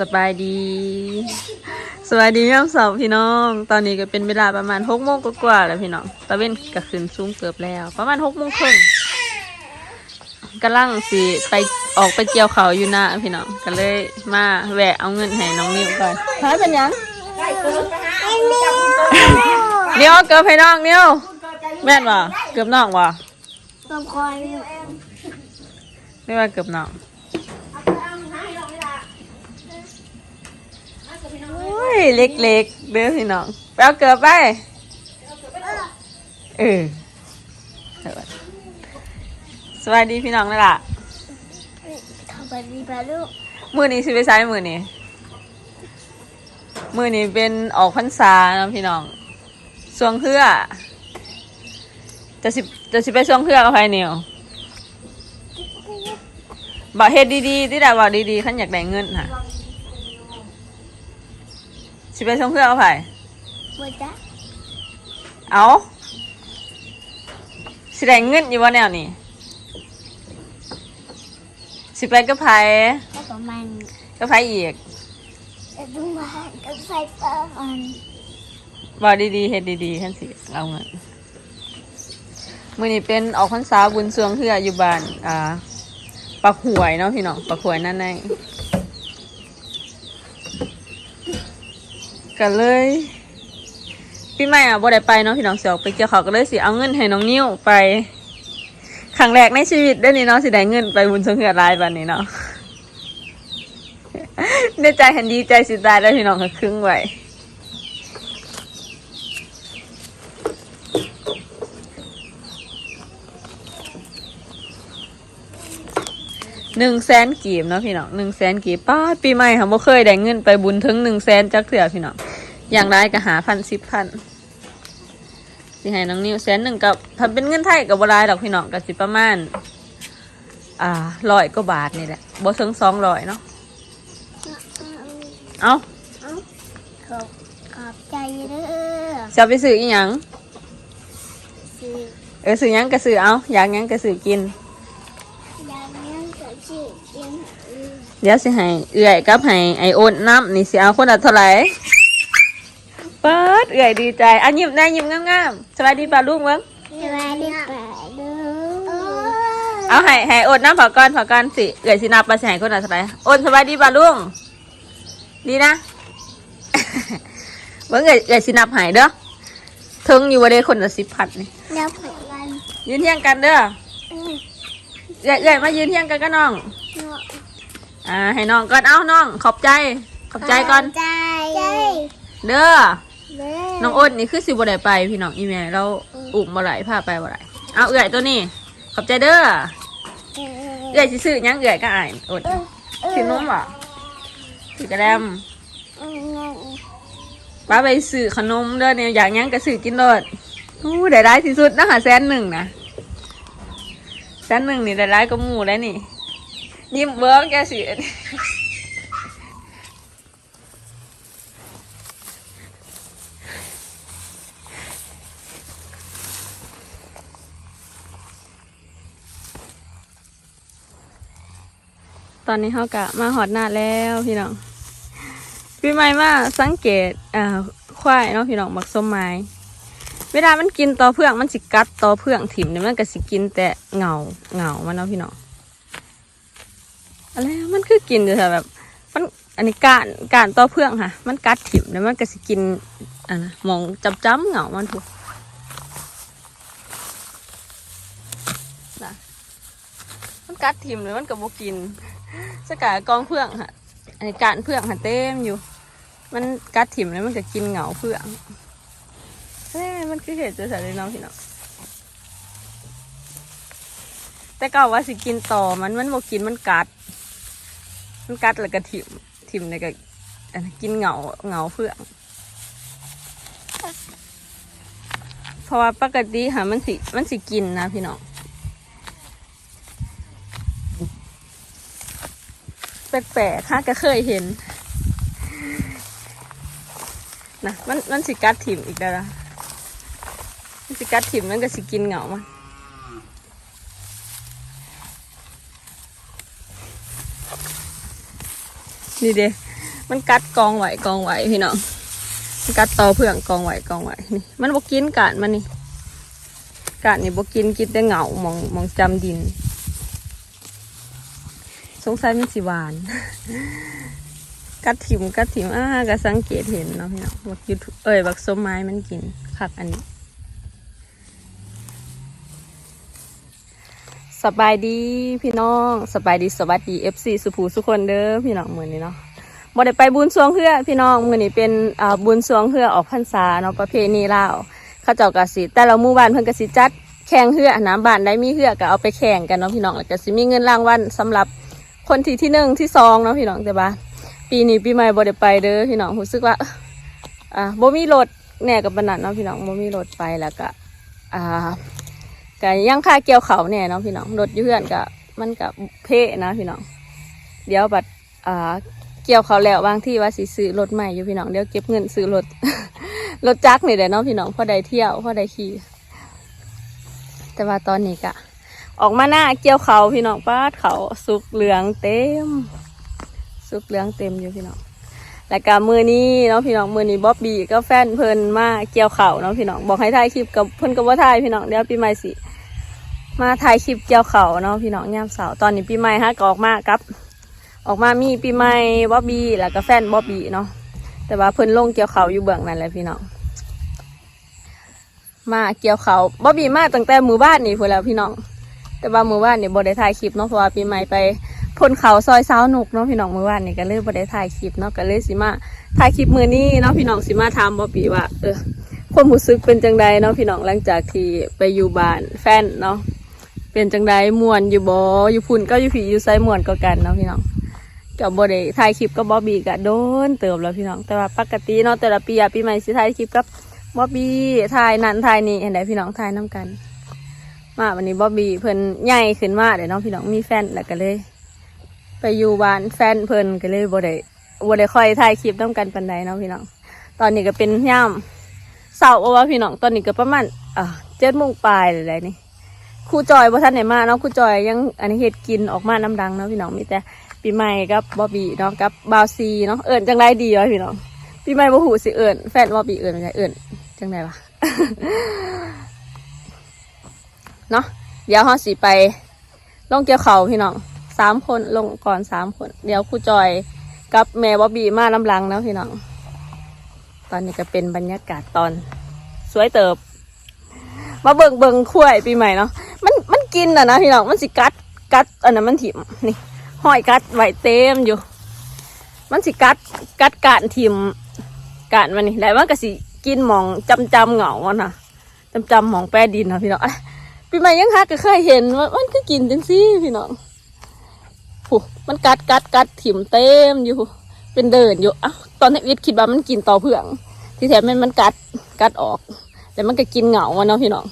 สบายดี สวัสดีครับสาวพี่น้อง ตอนนี้ก็เป็นเวลาประมาณหกโมงกว่าๆแล้วพี่น้อง ตะเว้นก็ขึ้นสูงเกือบแล้ว ประมาณหกโมงครึ่งกำลังสิไปออกไปเกี่ยวเขาวอยู่นะพี่น้อง ก็เลยมาแวะเอาเงินให้น้องนิวก่อนหายเป็นหยังเดี๋ยวเกือบให้น้องนิวแม่นวะเกือบน้องวะต้องคอยอยู่ไม่ว่าเกือบน้องโอ้ย เล็กๆเด้อพี่น้องไปเอาเกือบไปเออสวัสดีพี่น้องเลยล่ะทำไปดีไปลูกมือนี้สิไปใช้มือนี้มือนี้เป็นออกพรรษาเนาะพี่น้องสวงเพื่อจะสิจะสิไปสวงเพื่อกับใครเนี่ยบอกเฮ็ดดีๆที่ได้บอกดีๆขันอยากได้เงินค่ะ สิไปสวงเพื่อกับใครบัวจ้าเอาสิได้เงินอยู่ว่าแนวนี้สิไปกับไผแล้วก็มันกับไผอีกจะดูมากับใส่ปลาอ่อนบอกดีๆเฮ็ดดีๆท่านสิเอาเงินมื่อนี้เป็นออกพรรษาบุญสวงเพื่ออยู่บ้านอ่าปักหวยเนาะพี่น้องปักหวยนั่นใน กันเลยพี่ใหม่อะบ่ได้ไปเนาะพี่น้องเสียออกไปเกี่ยวเขาก็เลยสิเอาเงินให้น้องนิ้วไปครั้งแรกในชีวิตได้นี่เนาะสิได้เงินไปบุญสงเพื่อรายบันนี้เนาะในใจเห็นดีใจสิตายแล้วพี่น้องก็ครึ่งไว้หนึ่งแสนกีบเนาะพี่น้องหนึ่งแสนกีบป้าปีใหม่ค่ะบ่เคยได้เงินไปบุญถึงหนึ่งแสนจักเถื่อพี่น้อง อย่างไรก็หาพันสิบพันสิให้น้องนิวแสนหนึ่งกับถ้าเป็นเงินไทยกับบรายดอกพี่น้องก็สิประมาณ อ่าร้อยกว่าบาทนี่แหละบ่ถึงสองร้อยเนาะเอาขอบขอบใจเด้อจะไปซื้ออีหยังซื้อเออซื้อหยังก็ซื้อเอาอยากหยังก็ซื้อกินยาเลี้ยงกับชื่อเลี้ยงอือเดี๋ยวสิให้เอื่อยกับให้ไอโอนน้ำนี่สิเอาคนละเท่าไหร่ เปิดเอื่อยดีใจอะยิ้มได้ยิ้มงามๆสวัสดีป้าลุงเบิ้งสวัสดีป่าเด้อเอาให้ให้โอนน้ำผอก่อนผอก่อนสิเอื่อยสินับไปสิให้คนละเท่าไหร่โอนสวัสดีป้าลุงดีนะเบิ้งเอื่อยเอื่อยสินับให้เด้อถึงอยู่ว่าได้คนละสิบพันนี่แล้วผลกันยืนเที่ยงกันเด้ออือเอื่อยเอื่อยมายืนเที่ยงกันกับน้องเนาะอ่าให้น้องก่อนเอาน้องขอบใจ ขอบใจก่อนใจใจเด้อเด้อ น้องอ้นนี่คือสิบ่ได้ไปพี่น้องอีแม่เราอุ้มบ่ไหลพาไปบ่ไหลเอาเอื่อยตัวนี้ ขอบใจเด้อเออเอื่อยสิซื้อหยังเอื่อยก็อายอดเออซื้อนมบ่ซื้อกระแลมเออป้าไปซื้อขนมเด้อเนี่ยอยากหยังก็ซื้อกินโลดอู้ได้ได้ที่สุดนะหาแสนหนึ่งนะแสนหนึ่งนี่ได้ได้ก็หมู่แล้วนี่ยิ้มเบิ้งแกสิ อนนี้เขากะมาหอดหน้าแล้วพี่น้องพี่ไม่มาสังเกตอ่าควายเนาะพี่น้องบักส้มไม้เวลามันกินตอเพื่องมันสิกัดตอเพื่องถิ่มเนี่ยมันก็สิกินแต่เหงาเหงามันเนาะพี่น้องอะไรมันคือกินแต่แบบมันอันนี้การการตอเพื่องค่ะ มันกัดถิ่มเนี่ยมันก็สิกินอะนะมองจับจ้ำเหงามันถูกนะมันกัดถิ่มเลยมันก็บ่กิน สกากองเพื่องค่ะอันนี้การเพื่องหันเต็มอยู่ มันกัดถิ่มแล้วมันก็กินเหงาเพื่องเฮ้ยมันคือเห็ดจะใส่เลยน้องพี่น้องแต่เก่าว่าสิกินต่อมันมันบอกกินมันกัด มันกัดแล้วก็ถิ่มถิ่มแล้วก็อันนั้นกินเหงาเหงาเพื่องเพราะว่าปกติค่ะมันสิมันสิกินนะพี่น้อง แปลกๆค่ะก็เคยเห็นนะมันมันสิกัดถิ่มอีกแล้วนะมันสิกัดถิ่มมันก็สิกินเหงามันนี่เด้มันกัดกองไหวกองไหวพี่น้องมันกัดต่อเพื่องกองไหวกองไหวนี่มันบกินกาดมันนี่กาดนี่บกินกินแต่เหงามองมองจำดิน สงสัยมันสิหวาน กัดถิ่มกัดถิ่มอ่าก็สังเกตเห็นเนาะพี่น้องบักยูทูเอ้ยบักส้มไม้มันกินคักอันนี้ สบายดีพี่น้องสบายดีสวัสดีเอฟซีสุภูสุคนเด้อพี่น้องมือนี้เนาะบ่ได้ไปบุญสวงเฮือพี่น้องมือนี้เป็นบุญสวงเฮือออกพรรษาเนาะประเพณีลาวเขาเจ้ากะสิแต่ละหมู่บ้านเพิ่นก็สิจัดแข่งเฮือน้ำบ้านได้มีเฮือก็เอาไปแข่งกันเนาะพี่น้องแล้วก็สิมีเงินรางวัลสำหรับ คนที่ที่หนึ่งที่สองเนาะพี่น้องแต่ว่าปีนี้ปีใหม่บ่ได้ไปเด้อพี่น้องรู้สึกว่าอ่าบ่มีรถแน่กับปานนันเนาะพี่น้องบ่มีรถไปแล้วก็อ่าก็ยังค่าเกี่ยวเขาวเนี่ยเนาะพี่น้องรถยืเพื่อนก็มันกับเพนะพี่น้อง เดี๋ยวบัดอ่าเกี่ยวเขาแล้วบางที่ว่าสิซื้อรถใหม่อยู่พี่น้องเดี๋ยวเก็บเงินซื้อรถรถจักรนี่แหละเนาะพี่น้องพอได้เที่ยวพอได้ขี่แต่ว่าตอนนี้ก็ ออกมาหน้าเกี่ยวเขาพี่น้องป้าดเขาสุกเหลืองเต็ม สุกเหลืองเต็มอยู่พี่น้องแล้วก็มือนี้เนาะพี่น้องมือนี้บ๊อบบี้ก็แฟนเพิ่นมาเกี่ยวเขาเนาะพี่น้องบอกให้ถ่ายคลิปกับเพิ่นก็บ่ถ่ายพี่น้องเดี๋ยวปีใหม่สิมาถ่ายคลิปเกี่ยวเขาเนาะพี่น้องยามเสาร์ตอนนี้ปีใหม่ฮะก็ออกมากับ ออกมามีปีใหม่บ๊อบบี้แล้วก็แฟนบ๊อบบี้เนาะแต่ว่าเพิ่นลงเกี่ยวเขาอยู่เบื้องนั้นแหละพี่น้องมาเกี่ยวเขาบ๊อบบี้มาตั้งแต่หมู่บ้านนี่พูนแล้วพี่น้อง แต่ว่ามู่บ้านเนี่ยบได้ถ่ายคลิปเนาะเพราะว่าปีใหม่ไปพ่นเขาซอยสาวหนุกเนาะพี่น้องมู่บ้านเนี่ยก็เลยบได้ถ่ายคลิปเนาะก็เลยสิมาถ่ายคลิปมือนี้เนาะพี่น้องสิมาถามบ๊อบีว่า เออความรู้สึกเป็นจังใดเนาะพี่น้องหลังจากที่ไปอยู่บ้านแฟนเนาะเป็นจังไดมวนอยู่บ่อยู่พุ่นก็อยู่ผีอยู่ไซมวนก็กันเนาะพี่น้องกับ่ได้ถ่ายคลิปกับบอบีก็โดนเติบแล้วพี่น้อง แต่ว่าปกติเนาะแต่ละปีอะปีใหม่สิถ่ายคลิปกับบอบี้ถ่ายนั่นถ่ายนี่เห็นไดพี่น้องถ่ายน้กัน มาวันนี้บอบบี้เพิ่นใหญ่ขึ้นมาเดี๋ยวน้องพี่น้องมีแฟนแล้วก็เลย ไปอยู่บ้านแฟนเพิ่นก็เลยบ่ได้บ่ได้ค่อยถ่ายคลิปน้กันปานใดเนาะพี่น้อง ตอนนี้ก็เป็นย่ามเสาร์ว่าพี่น้องตอนนี้ก็ประมาณอ่าเจ็ดโมงปลายเลยแหละนี่ครูจอยบ่ท่านไหนมาเนาะครูจอยยังอันนี้เฮ็ดกินออกมาน้ำดังเนาะพี่น้องมีแต่ปีใหม่กับบอบบี้เนาะกับบาวซีเนาะเอิญจังไรดีวะพี่น้องปีใหม่บ่หูสิเอิญแฟนบอบบี้เอิญเป็นไงเอิญจังไรวะ เนาะเดี๋ยวเฮาสิไปลงเกี่ยวเขาพี่น้องสามคนลงก่อนสามคน เดี๋ยวครูจอยกับแม่บอบบี้มาน้ำลังเนาะพี่น้องตอนนี้ก็เป็นบรรยากาศตอน สวยเติบ มาเบิงเบิงขั้วยปีใหม่เนาะมันมันกินอะนะพี่น้องมันสิกัดกัดอันนั้นมันถิ่มนี่ห้อยกัดไวเต็มอยู่ มันสิกัดกัดกานถิ่มกานมันนี่แล้วมันก็สิกินหมองจำจำเหงามันน่ะจำจำหมองแป้ดินนะพี่น้องอะ ปีใหม่ยังฮักก็เคยเห็นว่ามันก็กินจังซี่พี่น้องผูมันกัดกัดกัดถิ่มเต็มอยู่ เป็นเดินอยู่อะตอนนี้วิทย์คิดว่ามันกินต่อเพื่อง ที่แท้มันมันกัดกัดออก แต่มันก็กินเหงาเนาะพี่น้อง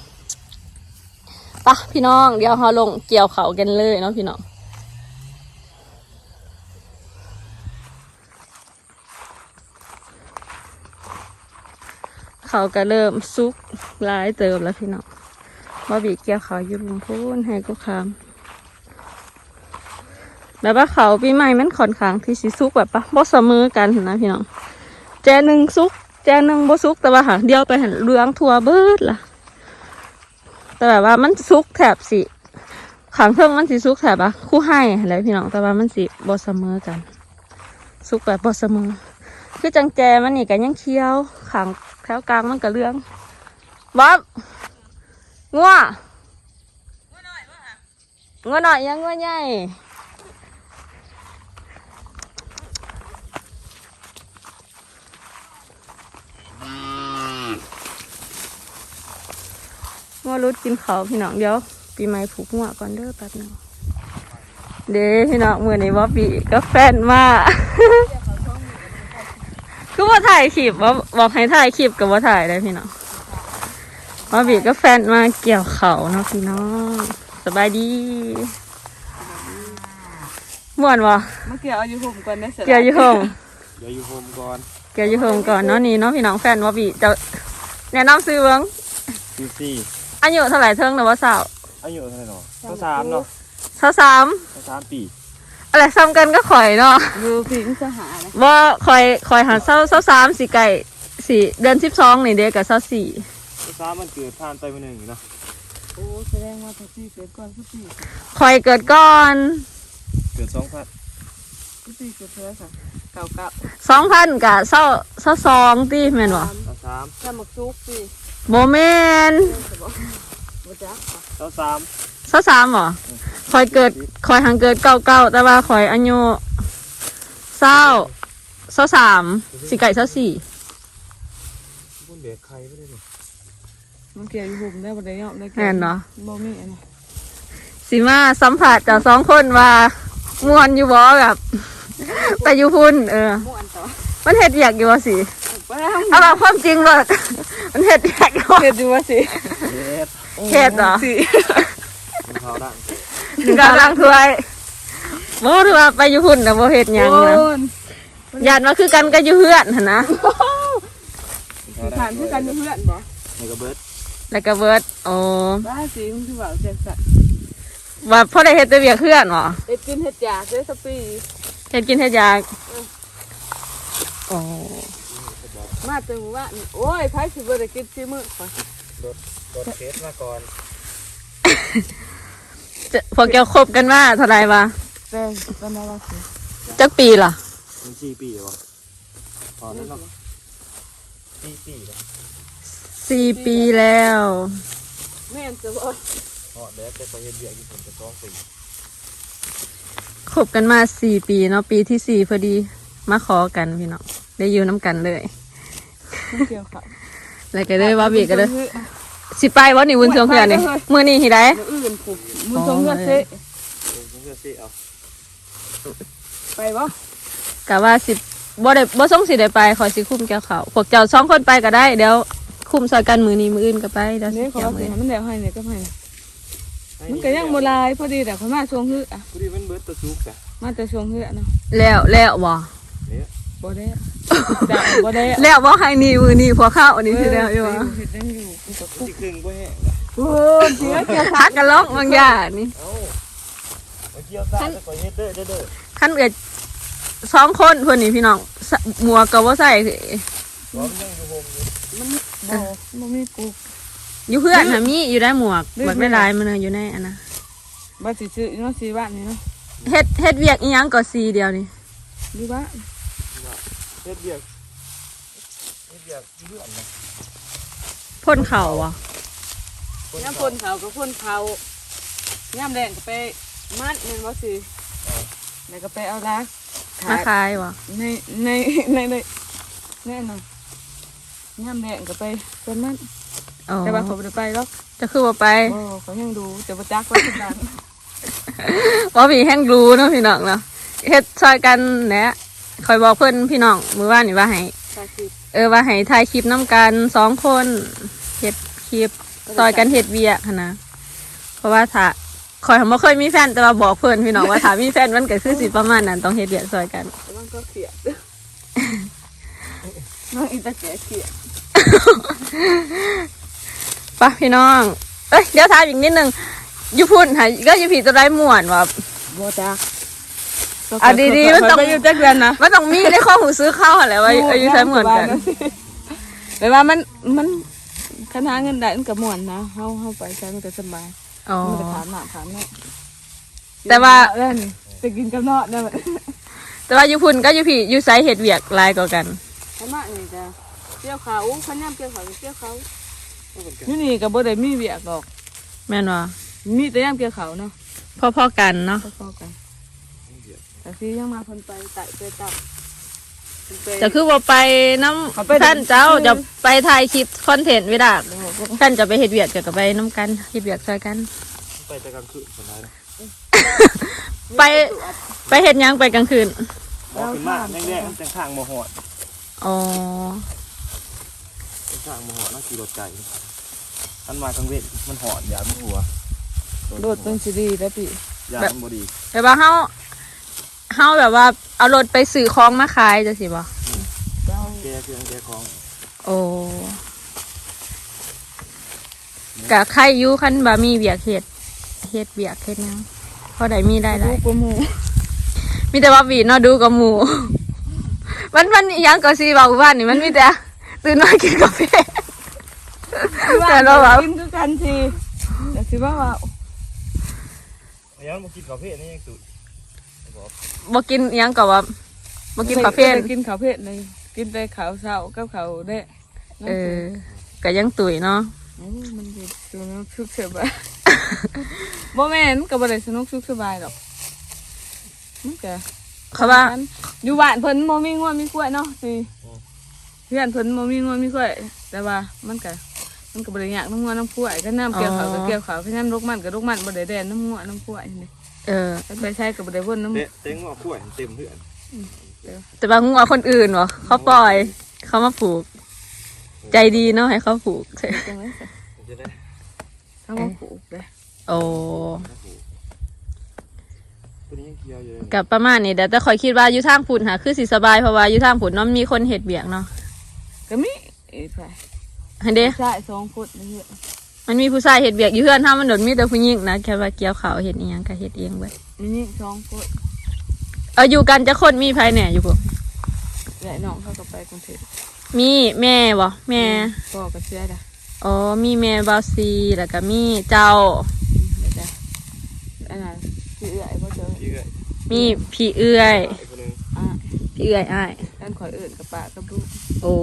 ปะพี่น้อง เดี๋ยวเราลงเกี่ยวเขากันเลยเนาะพี่น้องเขาก็เริ่มซุกร้ายเติมแล้วพี่น้อง ว่าบีเกี่ยวเขาอยู่ลุมพูนให้ก็คามแบบว่าเขาปีใหม่มันค่อนข้างที่สิซุกแบบปะบ่เสมือกันนะพี่น้องแจหนึ่งซุก แจหนึ่งบ่ซุกแต่ว่าหางเดียวไปเห็นเรืองทัวเบิดล่ะ แต่แบบว่ามันซุกแถบสิขางเทิงมันสิซุกแถบอะคู่ให้อะไรพี่น้องแต่ว่ามันสิบ่เสมือกัน ซุกแบบบ่เสมือคือจังแจมันนี่กันยังเคี้ยวขางแถวกลางมันก็เรืองบ๊อบ งัวงัวหน่อยยังงัวใหญ่งัวรุดกินเขาพี่น้องเดี๋ยวปีใหม่ผูกงัวก่อนเด้อแป๊บนึงเด้พี่น้องมือนี้ว่าปีก็แฟนมาคือว่าถ่ายคลิปว่าบอกให้ถ่ายคลิปกับว่าถ่ายได้พี่น้อง ว่าบีก็แฟนมาเกี่ยวเขาเนาะพี่น้องสบายดีม่วนวะมาเกี่ยวเอาอยู่ห่มก่อนได้เสร็จเกี่ยวอยี่ห้องเดี๋ยวอยู่โฮมก่อนเกี่ยวอยี่ห้องก่อนเนาะนี่เนาะพี่น้องแฟนว่าบีจะแนะนำซื้อเบิ้งซีซี่อายุเท่าไหร่เทิงหรือว่าสาวอายุเท่าไหร่เนาะเท่าสามเนาะสาวสามเท่าสามปีอะไรซ้ำกันก็ข่อยเนาะดูพิงสหานะว่าข่อยข่อยหาเศร้าเศร้าสามสี่ไก่สี่เดือนสิบสองนี่เด็กกับเศร้าสี่ ซ้ามันเกิดผ่านไปมาหนึ่งอยู่เนาะโอ้แสดงว่าทุกปีเกิดก่อนทุกปีข่อยเกิดก่อนเกิดสองพันทุกปีเกิดเท่าไหร่ค่ะเก่าเก่าสองพันกับเศร้าเศร้าสองตีแม่นบ่เอาสามถ้ามักซุกปีโมเมนบ่จักเอาสามเศร้าสามบ่ข่อยเกิดข่อยหังเกิดเก้าเก้าแต่ว่าข่อยอายุเศร้าเศร้าสามสี่ไก่เศร้าสี่บุญเด็กใครไม่ได้เลย มันเกี่ยวอยู่หุ่มได้บ่ได้เนาะได้แม่นเนาะ บ่มีอันนี้สิมาสัมผัสจากสองคนว่าม่วนอยู่บ่แบบ ไปอยู่พุ่นเออ ม่วนต่อมันเฮ็ดอยากอยู่ว่าสิไปแล้วเอาแบบความจริงเลยมันเฮ็ดอยากอยู่เฮ็ดอยู่ว่าสิเด็ดเฮ็ดเหรอสิมันเขาดังถึงกำลังถ้วยบ่ถือว่าไปอยู่พุ่นแต่ะบ่เฮ็ดหยังนะโอ้ยญาติว่าคือกันก็อยู่เฮือนหั่นนะ เขาผ่านคือกันอยู่เพื่อนบ่ในกระเบิด แล้วก็เบิดโอ้บ้าสิมึงคือว่าจังซั่นว่าพอได้เฮ็ดแต่เวียกเฮือนบ่เฮ็ดกินเฮ็ดยากเด้อสปีเฮ็ดกินเฮ็ดอยากโอ้มาแต่หมู่บ้านนี่โอ้ยไผสิบ่ได้กินซิมื้อข่อยโดดโดดเคสมาก่อนจะพวกแกคบกันมาเท่าไหร่วะแต่ปานใดว่าสิจักปีล่ะมันสี่ปีเหรอวะพอแล้วเนาะสี่ปีแล้ว สี่ปีแล้ว แม่นจะบ่พอแล้วแต่ไปเฮ็ดเบียร์ญี่ปุ่นจะต้องปีคบกันมาสี่ปีเนาะปีที่สี่พอดีมาขอกันพี่น้องได้อยู่น้ำกันเลยมันเกี่ยวข้าวแล้วก็เลยว่าเบียกกันเลยสิไปวันนี้วุ้นเชียงเพื่อนนี่มื้อนี้ที่ไดมื้ออื่นผมมึงสงเงินเซเออผมจะสิเอาไปบ่กะว่าสิบ่ได้บ่ส่งสิได้ไปขอสิคุมแก้วเขาวพวกเจ้าสองคนไปก็ได้เดี๋ยว คุมซอยกันมือนี้มืออื่นก็ไปเดี๋ยวสินี่ขอเกี่ยวสิมือให้มันแล้วให้เนี่ยก็ให้มันก็ยังบ่ลายพอดีแต่เขามาช่วงฮื้ออะพอดีมันเบิดตัวซุกอะมาแต่ช่วงฮื้อเนาะแล้วแล้วบ่เนี่ยบ่ได้จ้ะบ่ได้แล้วบ่ให้นี่มือนี้พวกเข้าอันนี้สิแล้วอยู่เอวะอเฮ็ดยังอยู่กูก็มันสิครึ่งบ่แห้งโอ้ยเสียเกี่ยวพักกันล็อกบางอย่างนี่เอ้ามาเกี่ยวซ่าจะไปเฮ็ดเด้อเด้อเด้อคันเอิดสองคนเพิ่นนี่พี่น้องสหมวกก็บ่ใส่สิร้อมยังอยู่โฮมอยู่มัน บ่บ่มีกูอยู่เพื่อนน่ะมีอยู่ได้หมวกดื้อ บักได้หลายมันน่ะอยู่ในอันนะบ่สิซื้อเนาะสิบ้านนี่เนาะเฮ็ดเฮ็ดเวียกอีหยังก็สีเดียวนี่ดีบ้านเฮ็ดเบียร์เฮ็ดเบียร์เลื่อนนะพ่นเข่าบ่ยามพ่นเขาก็พ่นเขายามแดงก็ไปมัดแม่นบ่สิแล้วก็ไปเอาละมาขายบ่ในในในในแน่นอน ย่ำแดงก็ไปเป็นมันอ๋อแต่ว่าเขาไม่ได้ไปหรอกจะคือบ่ไปโอ้เขายังดูแต่ว่าจักว่าทุกอย่างบ่มีแห้งรู้เนาะพี่น้องเนาะเฮ็ดซอยกันแหละคอยบอกเพิ่นพี่น้องมื้อวานนี่ว่าให้ตาคิดเออว่าให้ถ่ายคลิปน้ำกันสองคนเฮ็ดคลิปซอยกันเฮ็ดเวียกหั้นนะเพราะว่าถ้าคอยบ่เคยมีแฟนแต่ว่าบอกเพิ่นพี่น้องว่าถ้ามีแฟนมันก็คือสิประมาณนั้นต้องเฮ็ดเวียกซอยกันแต่มันก็เขียดน้องอีตาแก่เขียด ปะพี่น้อง เอ้ยเดี๋ยวถามอีกนิดนึงอยู่พุ่นหาก็อยู่ผีตัวได้ม่วนว่าบัวจักอะดีๆมันต้องไปอยู่จักเดือนนะมันต้องมีในข้อหูซื้อเข้าอะไรว่าอายุใช้เหมือนกันแต่ว่ามันมันคณะเงินได้มันก็ม่วนนะเฮาเฮาไปใช้มันก็สบายอ๋อมันก็ถามหน้าถามนี่แต่ว่าเล่นจะกินกับเนาะได้ไหมแต่ว่าอยู่พุ่นก็อยู่ผีอยู่ไซเห็ดเวียกหลายกว่ากันขณะนี่จ้ะเกี่ยวเขาขยำเกี่ยวเขาเกี่ยวเขานี่นี่ก็บ่ได้มีเวียกดอกแม่นว่ามีแต่ย่ำเกี่ยวเขาเนาะพ่อๆกันเนาะพอๆกันแต่ที่ยังมาเพิ่นไปไต่ไปตับเพิ่นไป จะคือว่าไปน้เขาไปำท่านเจ้าคือจะไปถ่ายคลิปคอนเทนต์เวลาโอ้โหท่านจะไปเห็ดเวียกก็ไปน้ำกันเห็ดเวียกซอยกัน ไปแต่กลางคืนคนนั้นไปไปเห็ดหยังไปกลางคืนบอกขึ้นมาแดงๆมันจังข้างบ่หอดอ๋อ จังข้างบ่หอดนั่งขี่รถไก่มันมากลางเวทมันหอดยามันหัวโดดเป็นสิดีแล้วพี่ยามันบ่ดีแต่ว่าเฮาเฮาแบบว่าเอารถไปสื่อคลองมาขายจะสิบ่เจ้าแก้เครื่องแก้ของ โอ้กะใครอยู่คันบามีเบียกเห็ดเห็ดเบียกเห็ดหยังพอได้มีได้หลูลายกประมูมีแต่ว่าบีเนาะดูกับหมูมันมันอิหยังก็ซีเบาบ้านนี่มันมีแต่ ตื่นมากินกาแฟแต่เราแบบกินคือกันสิแต่สิว่าว่าเอายังมากินกาแฟนี่ยังตุ่ยบอกบ่กินอิหยังก็ว่าบ่กินกาแฟไม่ได้กินข้าวเพชรเลยกินแต่ข้าวเช้ากับข้าวเด้เออก็ยังตุ๋ยเนาะโอ้มันสิสนุกสุขสบายบ่แม่นก็บ่ได้สนุกสุขสบายหรอกมันก็เขาว่าอยู่บ้านเพิ่นบ่มีงัวมีกล้วยเนาะสิ เพื่อนเพิ่นบ่มีงัวมีกล้วยแต่ว่ามันก็มันก็บ่ได้ยากน้ำงัวน้ำกล้วยก็น้ำเกี่ยวขาวก็เกี่ยวขาวเพราะฉะนั้นลูกมันก็ลูกมันบ่ได้แดนน้ำงัวน้ำกล้วยนี่เออไปใช้ก็บ่ได้วนน้ำเตะเต็งว่าขั้วเต็มเพื่อนแต่บางงัวคนอื่นวะเขาปล่อย เขามาผูก ใจดีเนาะให้เขาผูกจังได๋ซะจะได้ถ้ามาปลูกเด้อโอ้ตัวนี้ยังเคี้ยวอยู่เลยกับประมาณนี้แต่แต่คอยคิดว่าอยู่ทางผุนค่ะคือสิสบายเพราะว่าอยู่ทางผุนเนาะมีคนเห็ดเบียกเนาะ ก็มีอีไปฮันเด้ใช่สองฟุตนี่มันมีผู้ชายเห็ดเบียกอยู่เพื่อนถ้ามันโดนมีแต่ผู้หญิงนะแค่ว่าเกี่ยวเขาวเห็ดอีหยังก็เห็ดเองเว้ยนี่สองฟุตเอออยู่กันจะคนมีภายแหน่อยู่พวกใหญ่น้องเขาก็ไปกรุงเทพมีแม่บ่แม่พ่อก็เสียดะอ๋อมีแม่บาวซีแล้วก็มีเจ้าเดี๋ยวจ้ะอันนั้นสิเอื้อยบ่เจอพี่เอ้ยมีพี่เอื้อยไอ้คนหนึงอะพี่เอื้อยอ้ายด้านข่อยเอื่นกับปะกับลูกโอ้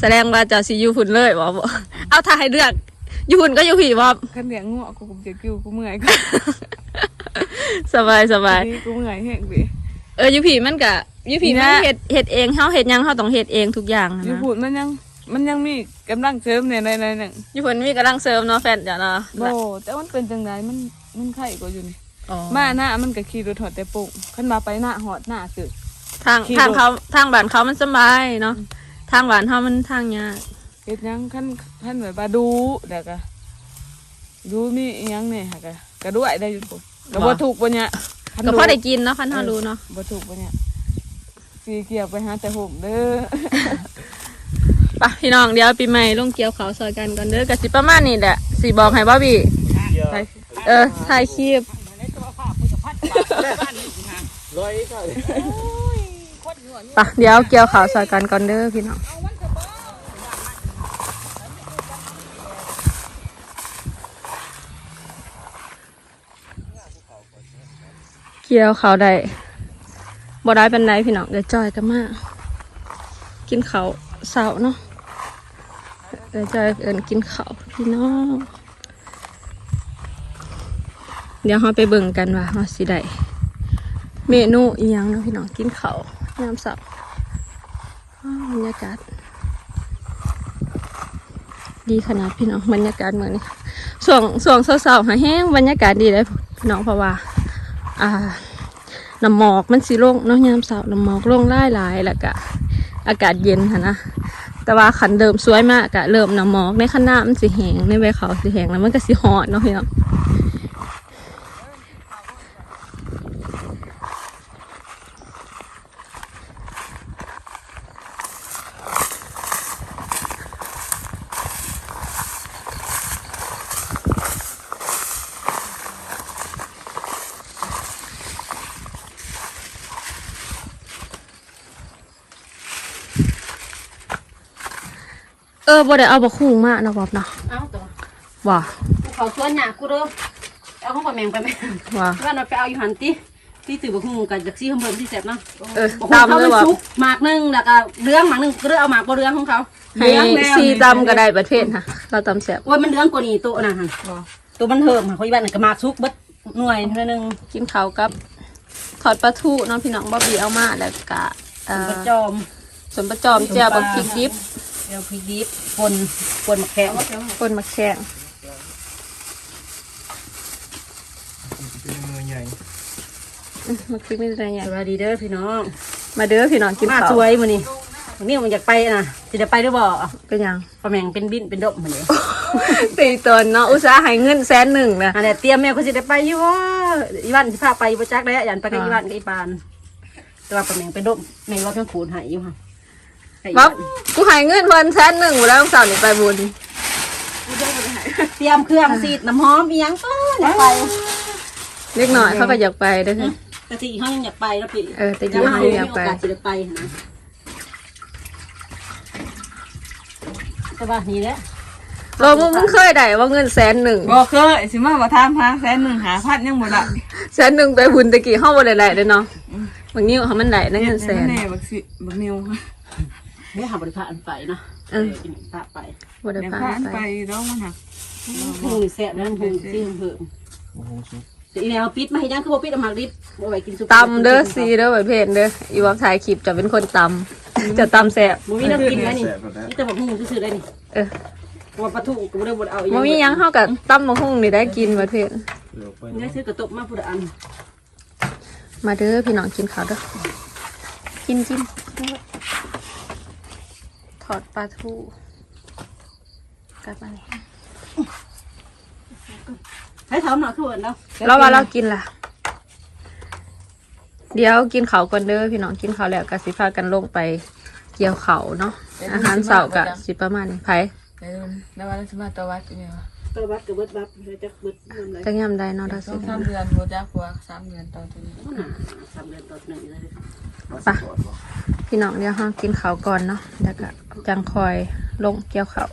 แสดงว่าเจ้าสิอยู่พุ่นเลยบ่บ่เอาถ้าให้เลือกอยู่พุ่นก็อยู่ผีบ่ขันเลี้ยงงัวกูกูจะกิ้วกูเมื่อยกูสบายสบายนี่กูเมื่อยแห้งดิเอออยู่ผีมันก็อยู่ผีมันเฮ็ดเฮ็ดเองเฮาเฮ็ดหยังเฮาต้องเฮ็ดเองทุกอย่างอยู่นะพูดมันยังมันยังมีกำลังเสริมในในในหนึ่งอยู่พุ่นมีกำลังเสริมเนาะแฟนจ้ะเนาะโบแต่มันเป็นจังไดมันมันไข่กว่าอยู่นี่อ๋อ มาหน้ามันก็ขี่รถหอดแต่ปุ่งขันมาไปหน้าหอดหน้าสึกทางขี่รถ ทางเขาทางบ้านเขามันสบายเนาะทางบ้านเฮามันทางยากเฮ็ดหยังขันขันเหมือนปลาดูเด็กอะดูมีอิหยังเนี่ยค่ะกะกระด้วยได้อยู่ปุ่ก็บ่ถูกปะเนี่ยคันก็พอได้กินเนาะคันเฮารู้เนาะบ่ถูกปะเนี่ยสีเกี่ยวไปหาแต่ห่มเด้อ ไปพี่น้องเดี๋ยวปีใหม่ลงเกี่ยวเขาวซอยกันก่อนเด้อก็สิประมาณนี้แหละสิบอกให้บ่บี้เคี้ยวไปเออถ่ายคลิป ร้อยเข้าเลยปะเดี๋ยวเกี่ยวขาวใส่กันก่อนเด้อพี่น้องเกี่ยวขาวได้บ่ได้เป็นไรพี่น้องเดี๋ยวจอยกันมากินเขาวเสาเนาะเดี๋ยวจอยเอินกินเขาวพี่น้อง เดี๋ยวเราไปเบิ่งกันว่าเราสิได้เมนูอีหยังเนาะพี่น้องกินเขาวยามสับบรรยากาศ ดีขนาดพี่น้องบรรยากาศเหมือนนี้ส่วงส่วงเศร้าๆหาแห้งบรรยากาศดีเลยพี่น้องเพราะว่า อ่าน้ำหมอกมันสีลงเนาะยามเสาร์น้ำหมอกลงไล่หลายแล้วก็อากาศเย็นค่ะนะแต่ว่าขันเดิมสวยมากกะเริ่มน้ำหมอกในข้างหน้ามันสีแหงในใบเขาสีแหงแล้วมันก็สีหอดเนาะพี่น้อง ออบ่ได้เอาบะคุ้งมานะบอบเนาะเอาตัวว่ากูเขาสวนหยากูเด้อเอาของปลาแมงไปไหมว่าว่าเราไปเอาอยู่หันติที่ถือบักหุ่งกับจากซี่ข้างบนที่แสบเนาะเออบักหุ่งตามเขาเลยเป็นว่าซุกหมากหนึงแล้วก็เลื้องหมากหนึงก็เลือกเอาหมากบ่เลื้องของเขาให้ซีตำก็ได้ประเภทค่ะเราตำแสบโอ้ยมันเลื้องกว่านี้ตัวน่ะหั่นตัวมันเหิมค่ะเขาอีบ้านนก็หมากซุกเบิดหน่วยเท่านึงกินข้าวกับทอดปลาทูเน้องพี่น้องบอบบี้เอามาแล้วก็เอ่อกระจอมส่วนประจอมเจียวบักพริกดิบ เดี๋ยวพริกดิบป่นป่นมะแขงคนมาแข่งเป็นมือใหญ่อื้อมาพริกไม่ได้ไงสวัสดีเด้อพี่น้องมาเด้อพี่น้องกินมาข้าวสวยมื้อนี้วันนี้มันอยากไปน่ะสิได้ไปหรือบ่ก็ยังปลาแมงเป็นบินเป็นดมมื้อนี้ตีตนเนาะอุตส่าห์ให้เงินแสนหนึ่งนะอันนี้เตรียมแม่เขาสิได้ไปอยู่ว่าอีวันสิพาไปบ่จักแล้วยันไปกับอ่าอีวันกับอีปาน แต่ว่าปลาแมงเป็นดมแมงว่าเพิ่นขูดให้อยู่ค่ะให้อี บ๊อวับนกูให้เงินเพิ่นแสนหนึ่งหมดแล้วต้องสาวนี่ไปบุญเตรียมเครื่องสีดน้ำหอมอีหยังก็แล้วไปเล็กหน่อยเขาก็อยากไปเด้อค่ะไปกติเขายังอยากไปแล้วปีเออแต่กี้เขายังอยากไปโอกาสจะได้ไปนะแต่ว่านี่แหละโลมึงมึงเคยได้ว่าเงินแสนหนึ่งบ่เคยสิมาบ่ถามหาแสนหนึ่งหาพันยังบ่ได้แสนหนึ่งไปบุญตะกี้ห้องบ่ได้ได้เด้อเนาะบางนิ้วเขามันได้นั่นเงินแสนแน่บักสิบักนิว เดี๋ยวหาบริพารไปเนาะเออพาไปบ่ได้เดี๋ยวพาพาอันไปไปร้องมันหักหูแซ่บแล้วหูซีเพิ่มโอ้โหสุดแต่อีแนวปิดมาให้ยังคือบ่ปิดเอามาริบบ่ไว้กินซุปตำเด้อซีเด้อไว้เพนเด้ออีว่าถ่ายคลิปจะเป็นคนตำจะตำแซ่บบ่มีน้ำกินแล้วนี่แสบแบบนั้นนี่แต่บอกหูซื่อๆได้นี่เออว่าปลาทูก็บ่ได้บ่ได้เอาอีบ่มีหยังเฮากับตำมะฮุ่งนี่ได้กินไว้เพนเหลือไปนี่ซื้อกระตบมาผู้ละอันมาเด้อพี่น้องกินข้าวเด้อกินกิน ทอดปลาทูกลับมาเลยให้ถามหน่อยคือว่าเนาะเราว่าเรากินล่ะ เดี๋ยวกินข้าวก่อนเด้อพี่น้องกินข้าวแล้วก็สิพากันลงไปเกี่ยวข้าวเนาะอาหารเสาร์ก็สิประมาณนี้ไผเดี๋ยวแล้วว่าสิมาตะวัดอยู่นี่ว่าตัวบัดกับเบิดบับเลยจักเบิดเงินเลยจังยามใดเนาะเราสอสิงสามเดือนบ่จักว่าสามเดือนต่อตัวนี้สามเดือนต่อหนึ่งเลย ไป พี่น้องเดี๋ยวห้องกินข้าวก่อนเนาะแล้วก็จังคอยลงเกี่ยวข้าว